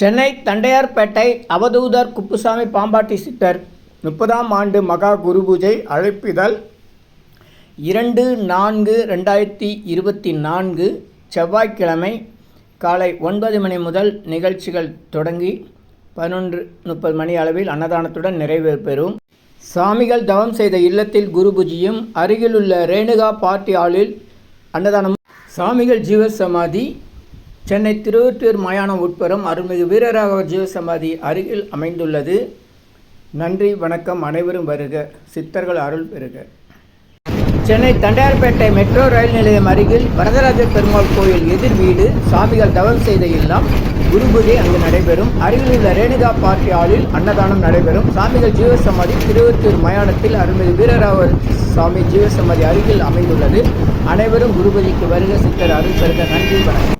சென்னை தண்டையார்பேட்டை அவதூதர் குப்புசாமி பாம்பாட்டி சித்தர் முப்பதாம் ஆண்டு மகா குரு பூஜை அழைப்பிதழ் இரண்டு நான்கு ரெண்டாயிரத்தி இருபத்தி நான்கு செவ்வாய்க்கிழமை காலை ஒன்பது மணி முதல் நிகழ்ச்சிகள் தொடங்கி பதினொன்று முப்பது மணி அளவில் அன்னதானத்துடன் நிறைவேறும் சாமிகள் தவம் செய்த இல்லத்தில் குரு பூஜையும் அருகிலுள்ள ரேணுகா பார்ட்டி ஹாலில் அன்னதானம் சாமிகள் ஜீவசமாதி சென்னை திருவொற்றியூர் மயானம் உட்புறம் அருள்மிகு வீரராகவ ஜீவசமாதி அருகில் அமைந்துள்ளது. நன்றி வணக்கம் அனைவரும் வருக. சித்தர்கள் அருள் பெறுக. சென்னை தண்டையார்பேட்டை மெட்ரோ ரயில் நிலையம் அருகில் வரதராஜ பெருமாள் கோயில் எதிர் வீடு. சாமிகள் தவம் செய்த இல்லம் குரு அங்கு நடைபெறும். அருகில் உள்ள ரேணுகா பார்ட்டி ஆளில் அன்னதானம் நடைபெறும். சாமிகள் ஜீவசமாதி திருவொற்றியூர் மயானத்தில் அருள்மிகு வீரராகவர் சாமி ஜீவசமாதி அருகில் அமைந்துள்ளது. அனைவரும் குருபதிக்கு வருக. சித்தர் அருள் பெருக நன்றி வணக்கம்.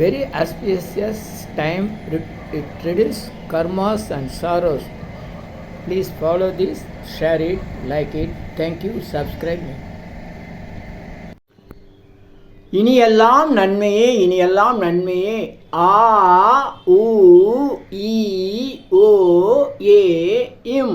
Very auspicious time, it it reduces karmas and sorrows. Please follow this, share it, like it. Thank you, subscribe me. இனியெல்லாம் நன்மையே இனியெல்லாம் நன்மையே ஆ உ ஈ ஓ ஏ இம்